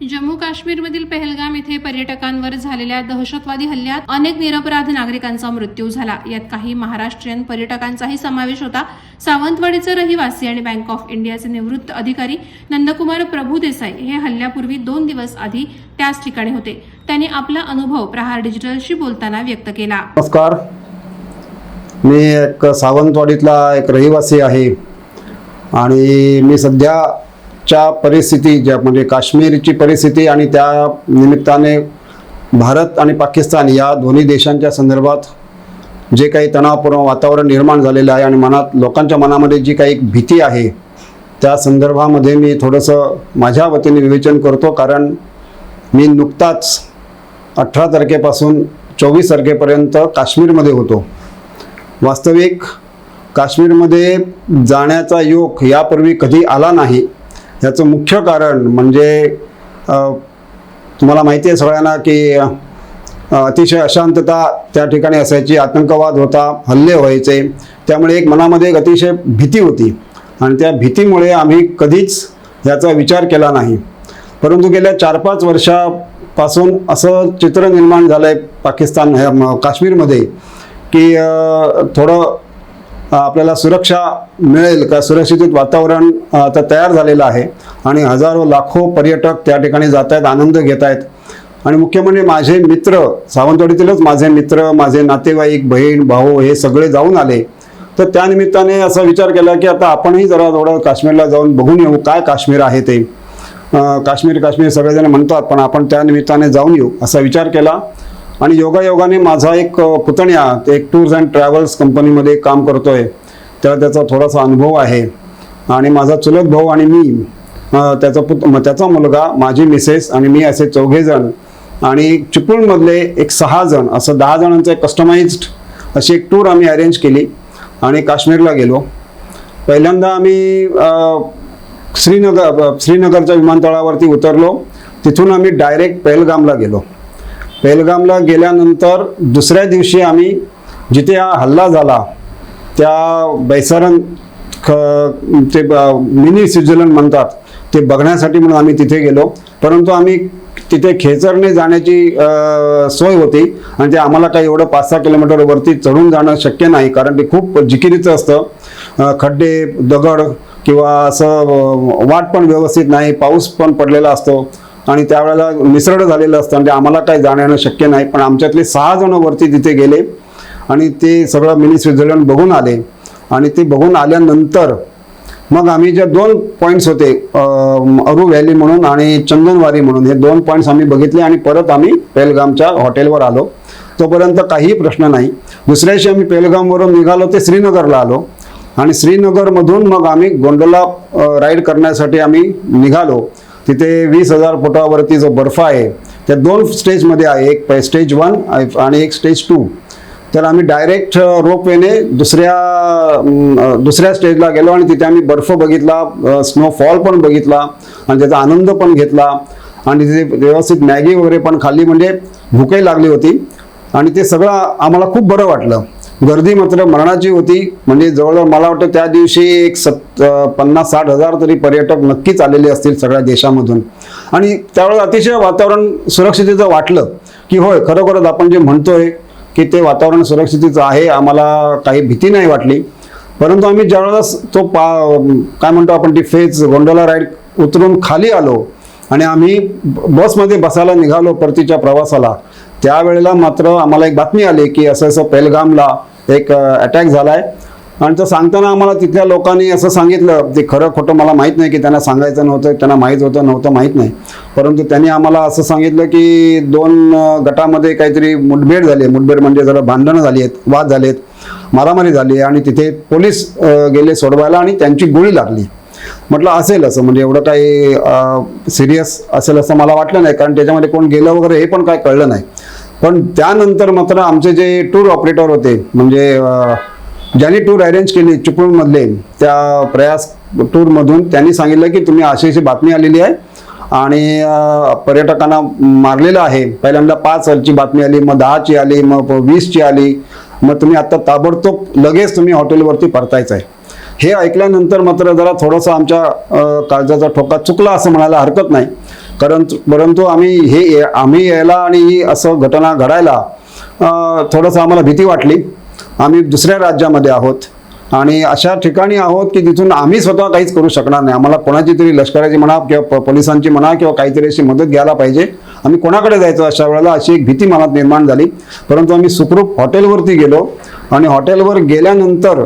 जम्मू काश्मीरमधील पहलगाम येथे पर्यटकांवर झालेल्या दहशतवादी हल्ल्यात अनेक निरपराध नागरिकांचा मृत्यू झाला. यात काही महाराष्ट्रीयन पर्यटकांचाही समावेश होता. सावंतवाडीचे रहिवासी आणि बँक ऑफ इंडियाचे निवृत्त अधिकारी नंदकुमार प्रभुदेसाई हे हल्ल्यापूर्वी दोन दिवस आधी त्याच ठिकाणी होते. त्यांनी आपला अनुभव प्रहार डिजिटलशी बोलताना व्यक्त केला. नमस्कार. मी एक सावंतवाडीतला एक रहिवासी आहे आणि मी सध्या च्या परिस्थिती ज्या म्हणजे काश्मीरची परिस्थिती आणि त्या निमित्ताने भारत आणि पाकिस्तान या दोन्ही देशांच्या संदर्भात जे काही तणावपूर्ण वातावरण निर्माण झालेलं आहे आणि मनात लोकांच्या मनामध्ये जी काही भीती आहे त्या संदर्भामध्ये मी थोडंसं माझ्या वतीने विवेचन करतो. कारण मी नुकताच अठरा तारखेपासून चोवीस तारखेपर्यंत काश्मीरमध्ये होतो. वास्तविक काश्मीरमध्ये जाण्याचा योग यापूर्वी कधी आला नाही. याचं मुख्य कारण म्हणजे तुम्हाला माहिती आहे सगळ्यांना की अतिशय अशांतता त्या ठिकाणी असायची आतंकवाद होता हल्ले व्हायचे. त्यामुळे एक मनामध्ये एक अतिशय भीती होती. आणि त्या भीतीमुळे आम्ही कधीच याचा विचार केला नाही. परंतु गेल्या चार पाच वर्षापासून असं चित्र निर्माण झालं आहे पाकिस्तान ह्या काश्मीरमध्ये की थोडं आपल्याला सुरक्षा मिळेल का? सुरक्षित वातावरण आता तयार झालेलं आहे आणि हजारो लाखो पर्यटक त्या ठिकाणी जात आहेत आनंद घेत आहेत आणि मुख्य म्हणजे माझे मित्र सावंतवाडीतीलच माझे मित्र माझे नातेवाईक बहीण भाऊ हे सगळे जाऊन आले. तर त्यानिमित्ताने असा विचार केला की आता आपणही जरा थोडं काश्मीरला जाऊन बघून येऊ काय काश्मीर आहे ते. काश्मीर काश्मीर सगळेजण म्हणतात पण आपण त्यानिमित्ताने जाऊन येऊ असा विचार केला. आणि योगायोगाने माझा एक पुतण्या ते एक टूर्स अँड ट्रॅव्हल्स कंपनीमध्ये काम करतोय. त्याला त्याचा थोडासा अनुभव आहे. आणि माझा चुलत भाऊ आणि मी त्याचा पुत त्याचा मुलगा माझी मिसेस आणि मी असे चौघेजण आणि चिपळूणमधले एक सहा जण असं दहा जणांचं एक कस्टमाइज्ड अशी एक टूर आम्ही अरेंज केली आणि काश्मीरला गेलो. पहिल्यांदा आम्ही श्रीनगर श्रीनगरच्या विमानतळावरती उतरलो. तिथून आम्ही डायरेक्ट पहलगामला गेलो. पेलगामला गेल्यानंतर दुसऱ्या दिवशी आम्ही जिथे हा हल्ला झाला त्या बैसारण ख ते ब- मिनी स्वित्झर्लंड म्हणतात ते बघण्यासाठी म्हणून आम्ही तिथे गेलो. परंतु आम्ही तिथे खेचरने जाण्याची सोय होती आणि ते आम्हाला काही एवढं पाच सहा किलोमीटरवरती चढून जाणं शक्य नाही कारण ते खूप जिकिरीचं असतं. खड्डे दगड किंवा असं वाट पण व्यवस्थित नाही पाऊस पण पडलेला असतो. आणि त्यावेळेला मिसरड झालेलं असतं. म्हणजे आम्हाला काही जाणं शक्य नाही पण आमच्यातले सहा जण वरती तिथे गेले आणि ते सगळं मिनी स्वित्झर्लंड बघून आले. आणि ते बघून आल्यानंतर मग आम्ही जे दोन पॉईंट्स होते अरू व्हॅली म्हणून आणि चंदनवारी म्हणून हे दोन पॉईंट्स आम्ही बघितले आणि परत आम्ही पेलगामच्या हॉटेलवर आलो. तोपर्यंत काहीही प्रश्न नाही. दुसऱ्या दिवशी आम्ही पेलगामवरून निघालो ते श्रीनगरला आलो. आणि श्रीनगरमधून मग आम्ही गोंडोला राईड करण्यासाठी आम्ही निघालो. तिथे वीस हजार फुटावरती जो बर्फ आहे त्या दोन स्टेजमध्ये आहे. एक स्टेज वन आणि एक स्टेज टू. तर आम्ही डायरेक्ट रोपवेने दुसऱ्या दुसऱ्या स्टेजला गेलो आणि तिथे आम्ही बर्फ बघितला स्नोफॉल पण बघितला आणि त्याचा आनंद पण घेतला. आणि तिथे व्यवस्थित मॅगी वगैरे पण खाल्ली म्हणजे भूकही लागली होती. आणि ते सगळं आम्हाला खूप बरं वाटलं. गर्दी मात्र मरणाची होती. म्हणजे जवळजवळ मला वाटतं त्या दिवशी एक सत् पन्नास साठ हजार तरी पर्यटक नक्कीच आलेले असतील सगळ्या देशामधून. आणि त्यावेळेस अतिशय वातावरण सुरक्षितेचं वाटलं की होय खरोखरच आपण जे म्हणतोय की ते वातावरण सुरक्षितेचं आहे आम्हाला काही भीती नाही वाटली. परंतु आम्ही ज्यावेळेस तो पा काय म्हणतो आपण ती फेज गोंडोला राईड उतरून खाली आलो आणि आम्ही ब- बसमध्ये बसायला निघालो परतीच्या प्रवासाला त्यावेळेला मात्र आम्हाला एक बातमी आली की असं असं पेलगामला एक अटॅक आहे आणि तो सांगताना आम्हाला तिथल्या लोकांनी असं सांगितलं ते खरं खोटं मला माहीत नाही की त्यांना सांगायचं नव्हतं त्यांना माहीत होतं नव्हतं माहीत नाही. परंतु त्यांनी आम्हाला असं सांगितलं की दोन गटामध्ये काहीतरी मुठभेड झाली आहे. मुठभेड म्हणजे जरा भांडणं झाली आहेत वाद झाले आहेत मारामारी झाली आहे आणि तिथे पोलीस गेले सोडवायला आणि त्यांची गोळी लागली. म्हटलं असेल असं म्हणजे एवढं काही सिरियस असेल असं मला वाटलं नाही. कारण त्याच्यामध्ये कोण गेलं वगैरे हे पण काय कळलं नाही. पण त्यानंतर मात्र आमचे जे टूर ऑपरेटर होते म्हणजे ज्यांनी टूर अरेंज केली चिपळूणमधले त्या प्रयास टूरमधून त्यांनी सांगितलं की तुम्ही अशी अशी बातमी आलेली आहे. आणि पर्यटकांना मारलेलं आहे. पहिल्यांदा पाच हलची बातमी आली मग दहाची आली मग वीसची आली. मग तुम्ही आत्ता ताबडतोब लगेच तुम्ही हॉटेलवरती परतायचं आहे हे ऐकल्यानंतर मात्र जरा थोडंसं आमच्या काळजाचा ठोका चुकला असं म्हणायला हरकत नाही. कारण परंतु आम्ही हे आम्ही यायला आणि ही असं घटना घडायला थोडंसं आम्हाला भीती वाटली. आम्ही दुसऱ्या राज्यामध्ये आहोत. आणि अशा ठिकाणी आहोत की तिथून आम्ही स्वतः काहीच करू शकणार नाही. आम्हाला कोणाची तरी लष्कराची म्हणा किंवा प- पोलिसांची म्हणा किंवा काहीतरी अशी मदत घ्यायला पाहिजे. आम्ही कोणाकडे जायचो अशा वेळेला अशी एक भीती मनात निर्माण झाली. परंतु आम्ही सुखरूप हॉटेलवरती गेलो. आणि हॉटेलवर गेल्यानंतर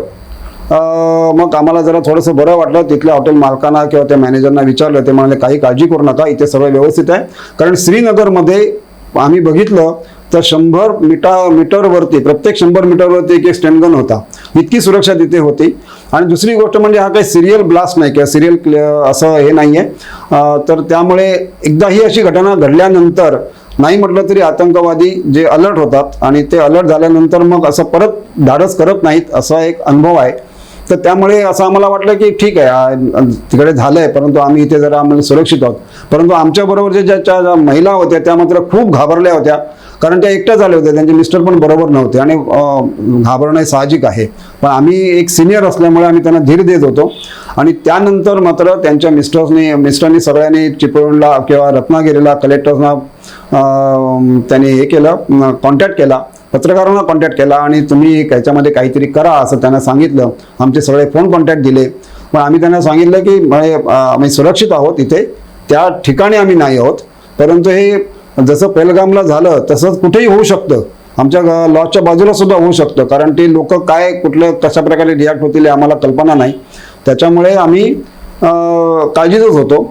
मग आम्हाला जरा थोडंसं बरं वाटलं. तिथल्या हॉटेल मालकांना किंवा त्या मॅनेजरना विचारलं. ते म्हणाले काही काळजी करू नका. इथे सगळं व्यवस्थित आहे. कारण श्रीनगरमध्ये आम्ही बघितलं तर शंभर मीटा मीटरवरती प्रत्येक शंभर मीटरवरती एक एक स्टँडगन होता. इतकी सुरक्षा तिथे होती. आणि दुसरी गोष्ट म्हणजे हा काही सिरियल ब्लास्ट नाही किंवा सिरियल असं हे नाही आहे तर त्यामुळे एकदा ही अशी घटना घडल्यानंतर नाही म्हटलं तरी आतंकवादी जे अलर्ट होतात आणि ते अलर्ट झाल्यानंतर मग असं परत धाडस करत नाहीत असा एक अनुभव आहे. तर त्यामुळे असं आम्हाला वाटलं की ठीक आहे तिकडे तिकडे झालंय परंतु आम्ही इथे जरा आम्हाला सुरक्षित आहोत. परंतु आमच्याबरोबरच्या ज्या ज्या महिला होत्या त्या मात्र खूप घाबरल्या होत्या. कारण त्या एकट्या झाल्या होत्या त्यांचे मिस्टर पण बरोबर नव्हते आणि घाबरणं हे साहजिक आहे. पण आम्ही एक सिनियर असल्यामुळे आम्ही त्यांना धीर देत होतो. आणि त्यानंतर मात्र त्यांच्या मिस्टर्सनी मिस्टरनी सगळ्यांनी चिपळूणला किंवा रत्नागिरीला कलेक्टर्सना त्यांनी हे केलं कॉन्टॅक्ट केला. पत्रकारांना कॉन्टॅक्ट केला आणि तुम्ही याच्यामध्ये काहीतरी करा असं त्यांना सांगितलं. आमचे सगळे फोन कॉन्टॅक्ट दिले. पण आम्ही त्यांना सांगितलं की म्हणजे, आम्ही सुरक्षित आहोत इथे. त्या ठिकाणी आम्ही नाही आहोत. परंतु हे जसं पेलगामला झालं तसंच कुठेही होऊ शकतं. आमच्या लॉजच्या बाजूला सुद्धा होऊ शकतं. कारण ते लोक काय कुठलं कशा प्रकारे रिॲक्ट होतील आम्हाला कल्पना नाही. त्याच्यामुळे आम्ही काळजीतच होतो.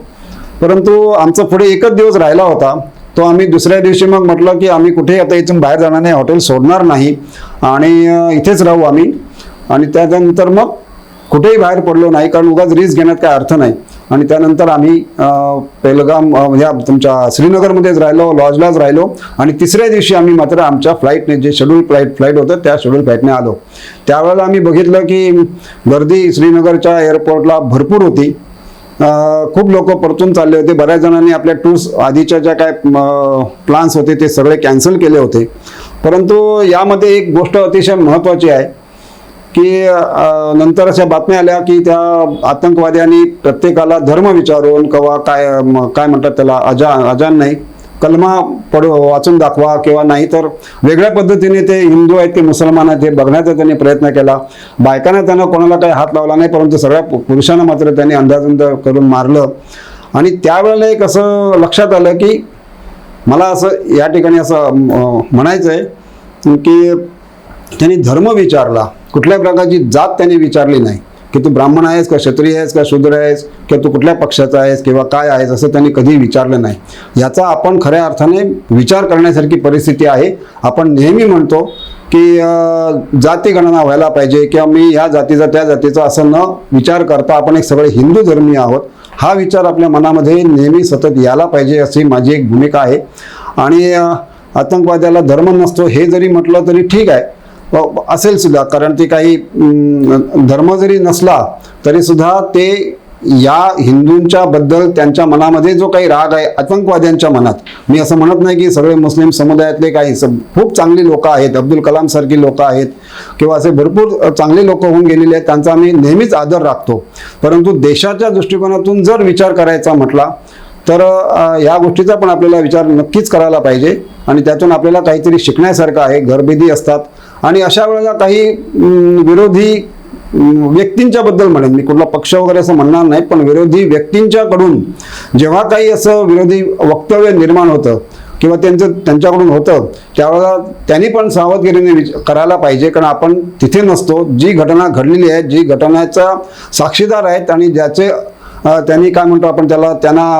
परंतु आमचा पुढे एकच दिवस राहिला होता. तो आम्ही दुसऱ्या दिवशी मग म्हटलं की आम्ही कुठेही आता इथून बाहेर जाणार नाही हॉटेल सोडणार नाही. आणि इथेच राहू आम्ही. आणि त्यानंतर मग कुठेही बाहेर पडलो नाही कारण उगाच रिस्क घेण्यात काय अर्थ नाही. आणि त्यानंतर आम्ही पेलगाम ह्या तुमच्या श्रीनगरमध्येच राहिलो लॉजलाच राहिलो. आणि तिसऱ्या दिवशी आम्ही मात्र आमच्या फ्लाईटने जे शेड्यूल फ्लाईट फ्लाईट होतं त्या शेड्यूल फ्लाईटने आलो. त्यावेळेला आम्ही बघितलं की गर्दी श्रीनगरच्या एअरपोर्टला भरपूर होती. खूप लोक परतून चालले होते. बऱ्याच जणांनी आपल्या टूर्स आधीच्या ज्या काय प्लान्स होते ते सगळे कॅन्सल केले होते. परंतु यामध्ये एक गोष्ट अतिशय महत्त्वाची आहे की नंतर अशा बातम्या आल्या की त्या आतंकवाद्यांनी प्रत्येकाला धर्म विचारून किंवा काय म, काय म्हणतात त्याला अजा अजान नाही. कलमा पड वाचून दाखवा किंवा नाही तर वेगळ्या पद्धतीने ते हिंदू आहेत की मुसलमान आहेत हे बघण्याचा त्यांनी प्रयत्न केला. बायकांना त्यांना कोणाला काही हात लावला नाही परंतु सगळ्या पुरुषांना मात्र त्यांनी अंदाजंद करून मारलं. आणि त्यावेळेला एक असं लक्षात आलं की मला असं या ठिकाणी असं म्हणायचं आहे की त्यांनी धर्म विचारला. कुठल्या प्रकारची जात त्यांनी विचारली नाही. की तू ब्राह्मण आहेस का क्षत्रिय आहेस का शूद्र आहेस किंवा तू कुठल्या पक्षाचा आहेस किंवा काय आहेस असं त्यांनी कधी विचारलं नाही. याचा आपण खऱ्या अर्थाने विचार करण्यासारखी परिस्थिती आहे. आपण नेहमी म्हणतो की जाती गणना व्हायला पाहिजे किंवा मी ह्या जातीचा त्या जातीचा असं न विचार करता आपण एक सगळे हिंदू धर्मीय आहोत. हा विचार आपल्या मनामध्ये नेहमी सतत यायला पाहिजे अशी माझी एक भूमिका आहे. आणि आतंकवाद्याला धर्म नसतो हे जरी म्हटलं तरी ठीक आहे. असेल सुद्धा. कारण ते काही धर्म जरी नसला तरी सुद्धा ते या हिंदूंच्या बद्दल त्यांच्या मनामध्ये जो काही राग आहे आतंकवाद्यांच्या मनात. मी असं म्हणत नाही की सगळे मुस्लिम समुदायातले काही स- खूप चांगली लोक आहेत अब्दुल कलाम सारखी लोक आहेत किंवा असे भरपूर चांगले लोक होऊन गेलेले आहेत त्यांचा आम्ही नेहमीच आदर राखतो. परंतु देशाच्या दृष्टिकोनातून जर विचार करायचा म्हटला तर या गोष्टीचा पण आपल्याला विचार नक्कीच करायला पाहिजे. आणि त्यातून आपल्याला काहीतरी शिकण्यासारखं आहे. घरभेदी असतात. आणि अशा वेळेला काही विरोधी व्यक्तींच्याबद्दल व्यक्तींच्या बद्दल म्हणेन. मी कुठला पक्ष वगैरे असं म्हणणार नाही पण विरोधी व्यक्तींच्याकडून जेव्हा काही असं विरोधी वक्तव्य निर्माण होतं किंवा त्यांचं त्यांच्याकडून होतं त्यावेळेला त्यांनी पण सावधगिरीने विच करायला पाहिजे कारण आपण तिथे नसतो. जी घटना घडलेली आहे जी घटनेचा साक्षीदार आहेत आणि ज्याचे त्यांनी काय म्हणतो आपण त्याला त्यांना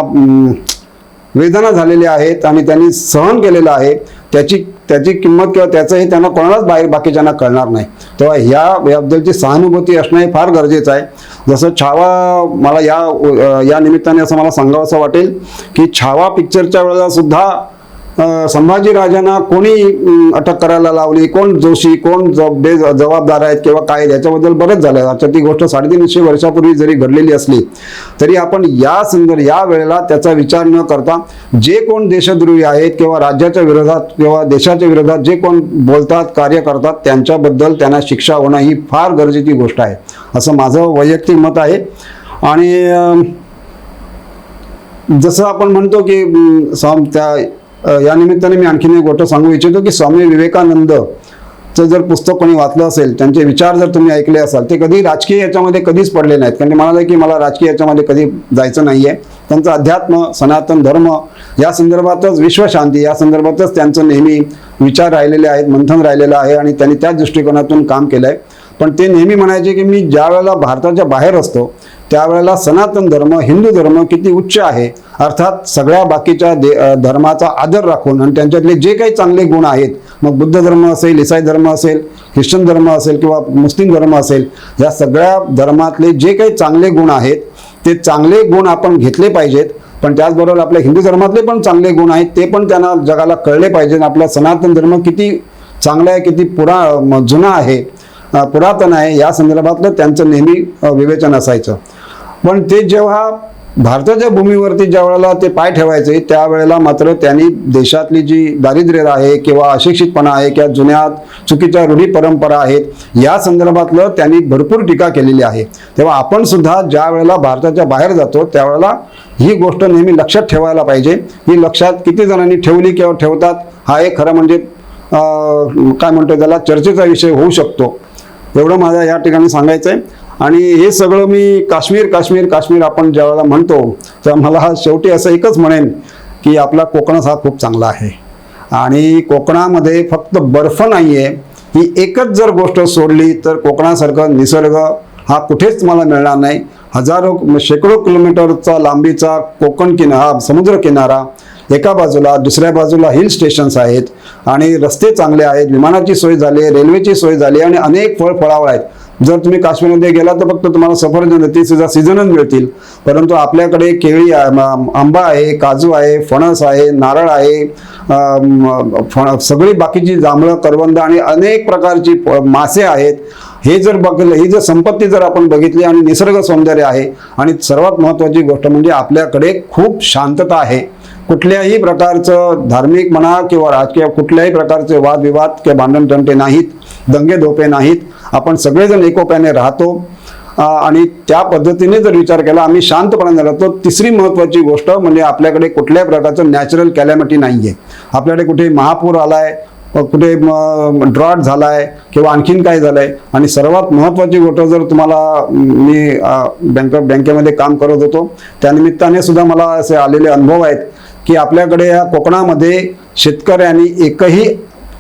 वेदना झालेल्या आहेत आणि त्यांनी सहन केलेलं आहे त्याची त्याची किंमत किंवा त्याचं हे त्यांना कोणालाच बाहेर बाकीच्यांना कळणार नाही. तेव्हा ह्या याबद्दलची सहानुभूती असणं हे फार गरजेचं आहे. जसं छावा मला या या निमित्ताने असं मला सांगावंसं वाटेल की छावा पिक्चरच्या वेळेला सुद्धा संभाजीराजांना संभाजी राजांना कोणी अटक करायला लावली? कोण जोशी कोण बे जबाबदार आहेत किंवा काय आहेत, याच्याबद्दल बरंच झालं आता ती गोष्ट साडेतीनशे वर्षापूर्वी जरी घडलेली असली तरी आपण या संदर्भ या वेळेला त्याचा विचार न करता जे कोण देशद्रोही आहेत किंवा राज्याच्या विरोधात किंवा देशाच्या विरोधात जे कोण बोलतात कार्य करतात त्यांच्याबद्दल त्यांना शिक्षा होणं ही फार गरजेची गोष्ट आहे. असं माझं वैयक्तिक मत आहे. आणि जसं आपण म्हणतो की त्या या निमित्ताने मी आणखीन एक गोष्ट सांगू इच्छितो की स्वामी विवेकानंद जर पुस्तक कोणी वाचलं असेल त्यांचे विचार जर तुम्ही ऐकले असाल ते कधी राजकीय याच्यामध्ये कधीच पडले नाहीत. कारण ते म्हणाले की मला राजकीय याच्यामध्ये कधी जायचं नाही आहे त्यांचं अध्यात्म सनातन धर्म या संदर्भातच विश्वशांती या संदर्भातच त्यांचं नेहमी विचार राहिलेले आहेत मंथन राहिलेलं आहे आणि त्यांनी त्याच दृष्टिकोनातून काम केलं आहे पण ते नेहमी म्हणायचे की मी ज्या वेळेला भारताच्या बाहेर असतो त्यावेळेला सनातन धर्म हिंदू धर्म किती उच्च आहे अर्थात सगळ्या बाकीच्या दे धर्माचा आदर राखून आणि त्यांच्यातले जे काही चांगले गुण आहेत मग बुद्ध धर्म असेल इसाई धर्म असेल ख्रिश्चन धर्म असेल किंवा मुस्लिम धर्म असेल या सगळ्या धर्मातले जे काही चांगले गुण आहेत ते चांगले गुण आपण घेतले पाहिजेत पण त्याचबरोबर आपल्या हिंदू धर्मातले पण चांगले गुण आहेत ते पण त्यांना जगाला कळले पाहिजेत. आपला सनातन धर्म किती चांगला आहे किती पुरा म- जुना आहे पुरातन आहे या संदर्भातलं त्यांचं नेहमी विवेचन असायचं. पण ते जेव्हा भारताच्या भूमीवरती ज्या वेळेला ते पाय ठेवायचे त्यावेळेला मात्र त्यांनी देशातली जी दारिद्र्य आहे किंवा अशिक्षितपणा आहे किंवा जुन्या चुकीच्या रूढी परंपरा आहेत या संदर्भातलं त्यांनी भरपूर टीका केलेली आहे. तेव्हा आपण सुद्धा ज्या वेळेला भारताच्या बाहेर जातो त्यावेळेला ही गोष्ट नेहमी लक्षात ठेवायला पाहिजे. ही लक्षात किती जणांनी ठेवली किंवा ठेवतात हा एक खरं म्हणजे काय म्हणतो त्याला चर्चेचा विषय होऊ शकतो. एवढं माझ्या या ठिकाणी सांगायचं आहे आणि हे सगळं मी काश्मीर काश्मीर काश्मीर आपण ज्यावेळेला म्हणतो तर मला हा शेवटी असं एकच म्हणेन की आपला कोकणच हा खूप चांगला आहे. आणि कोकणामध्ये फक्त बर्फ नाही आहे ही एकच जर गोष्ट सोडली तर कोकणासारखं निसर्ग हा कुठेच मला मिळणार नाही. हजारो शेकडो किलोमीटरचा लांबीचा कोकण किनारा समुद्र किनारा एका बाजूला दुसऱ्या बाजूला हिल स्टेशन्स आहेत आणि रस्ते चांगले आहेत विमानाची सोय झाली आहे रेल्वेची सोय झाली आहे आणि अनेक फळ फळावळ आहेत. जर तुम्ही काश्मीरमध्ये गेला तर फक्त तुम्हाला सफरचंद ती सुद्धा सीझनच मिळतील. परंतु आपल्याकडे केळी आहे, आंबा आहे काजू आहे फणस आहे नारळ आहे फण सगळी बाकीची जांभळं करवंद आणि अनेक प्रकारची मासे आहेत. हे जर बघितलं ही जर संपत्ती जर आपण बघितली आणि निसर्ग सौंदर्य आहे आणि सर्वात महत्त्वाची गोष्ट म्हणजे आपल्याकडे खूप शांतता आहे. कुठल्याही प्रकारचं धार्मिक म्हणा किंवा राजकीय कुठल्याही प्रकारचे वादविवाद किंवा भांडणतंटे नाहीत दंगे धोपे नाहीत. आपण सगळेजण एकोप्याने राहतो. आणि त्या पद्धतीने जर विचार केला आम्ही शांतपणाने राहतो. तिसरी महत्त्वाची गोष्ट म्हणजे आपल्याकडे कुठल्याही प्रकारचं नॅचरल कॅलॅमिटी नाही आहे आपल्याकडे कुठे महापूर आलाय अ, कुठे ड्रॉट झालाय किंवा आणखीन काय झालंय. आणि सर्वात महत्त्वाची गोष्ट जर तुम्हाला मी बँक बँकेमध्ये काम करत होतो त्यानिमित्ताने सुद्धा मला असे आलेले अनुभव आहेत. की आपल्याकडे या कोकणामध्ये शेतकऱ्यांनी एकही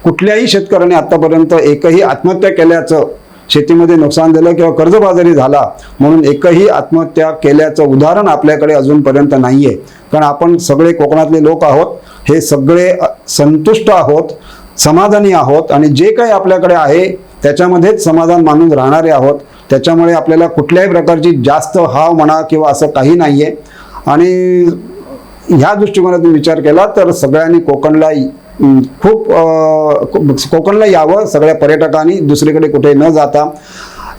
कुठल्याही शेतकऱ्याने आत्तापर्यंत एकही आत्महत्या केल्याचं शेतीमध्ये नुकसान झालं किंवा कर्जबाजारी झाला म्हणून एकही आत्महत्या केल्याचं उदाहरण आपल्याकडे अजूनपर्यंत नाही आहे कारण आपण सगळे कोकणातले लोक आहोत हे सगळे संतुष्ट आहोत समाधानी आहोत आणि जे काही आपल्याकडे आहे त्याच्यामध्येच समाधान मानून राहणारे आहोत. त्याच्यामुळे आपल्याला कुठल्याही प्रकारची जास्त हाव म्हणा किंवा असं काही नाही आहे आणि ह्या दृष्टिकोनातून विचार केला तर सगळ्यांनी कोकणला खूप कोकणला यावं सगळ्या पर्यटकांनी दुसरीकडे कुठे न जाता.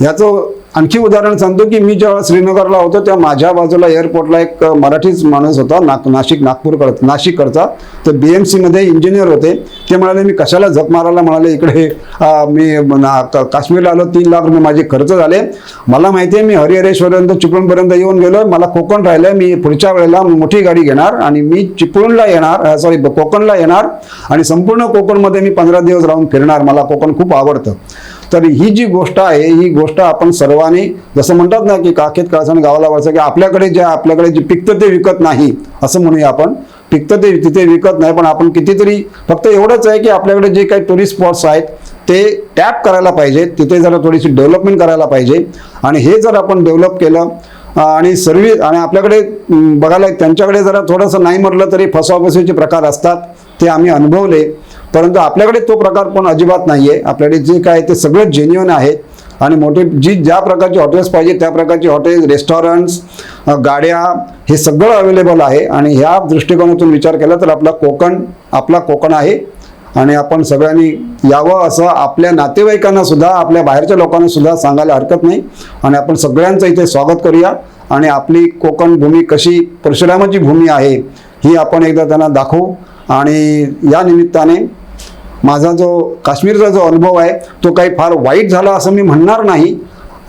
ह्याचं आणखी उदाहरण सांगतो की मी जेव्हा श्रीनगरला होतो तेव्हा माझ्या बाजूला एअरपोर्टला एक मराठीच माणूस होता नाक नाशिक नागपूरकड नाशिककडचा. तर बी एम सीमध्ये इंजिनियर होते. ते म्हणाले मी कशाला झक मारायला म्हणाले इकडे मी काश्मीरला आलो तीन लाख रुपये माझे खर्च झाले. मला माहिती आहे मी हरिहरेश्वरपर्यंत चिपळूणपर्यंत येऊन गेलो. मला कोकण राहिलं मी पुढच्या वेळेला मोठी गाडी घेणार आणि मी चिपळूणला येणार सॉरी कोकणला येणार आणि संपूर्ण कोकणमध्ये मी पंधरा दिवस राहून फिरणार. मला कोकण खूप आवडतं. तर ही जी गोष्ट आहे ही गोष्ट आपण सर्वांनी जसं म्हणतात ना की काखेत काळसाने गावाला वळसा की आपल्याकडे जे आपल्याकडे जे पिकतं ते विकत नाही असं म्हणूया आपण. पिकतं ते तिथे विकत नाही पण आपण कितीतरी फक्त एवढंच आहे की आपल्याकडे जे काही टुरिस्ट स्पॉट्स आहेत ते टॅप करायला पाहिजे तिथे जरा थोडीशी डेव्हलपमेंट करायला पाहिजे. आणि हे जर आपण डेव्हलप केलं आणि सर्वी आणि आपल्याकडे बघायला त्यांच्याकडे जरा थोडंसं नाही म्हटलं तरी फसवाफसवीचे प्रकार असतात ते आम्ही अनुभवले. परंतु आपल्याकडे तो प्रकार पण अजिबात नाही आहे आपल्याकडे जे काय ते सगळं जेन्युअन आहे. आणि मोठे जी ज्या प्रकारची हॉटेल्स पाहिजे त्या प्रकारची हॉटेल्स रेस्टॉरंट्स गाड्या हे सगळं अवेलेबल आहे. आणि ह्या दृष्टिकोनातून विचार केला तर आपला कोकण आपला कोकण आहे. आणि आपण सगळ्यांनी यावं असं आपल्या नातेवाईकांना सुद्धा आपल्या बाहेरच्या लोकांना सुद्धा सांगायला हरकत नाही. आणि आपण सगळ्यांचं इथे स्वागत करूया. आणि आपली कोकण भूमी कशी परशुरामाची भूमी आहे ही आपण एकदा त्यांना दाखवू. आणि या निमित्ताने माझा जो काश्मीरचा जो अनुभव आहे तो काही फार वाईट झाला असं मी म्हणणार नाही.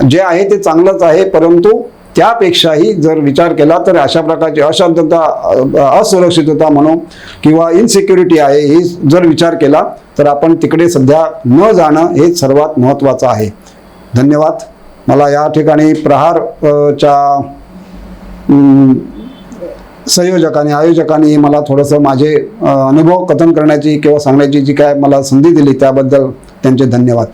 जे आहे ते चांगलंच आहे परंतु त्यापेक्षाही जर विचार केला तर अशा प्रकारची अशांतता असुरक्षितता म्हणून किंवा इनसिक्युरिटी आहे ही जर विचार केला तर आपण तिकडे सध्या न जाणं हे सर्वात महत्त्वाचं आहे. धन्यवाद. मला या ठिकाणी प्रहार च्या संयोजकांनी आयोजकांनी मला थोडंसं माझे अनुभव कथन करण्याची किंवा सांगण्याची जी काय मला संधी दिली त्याबद्दल त्यांचे धन्यवाद.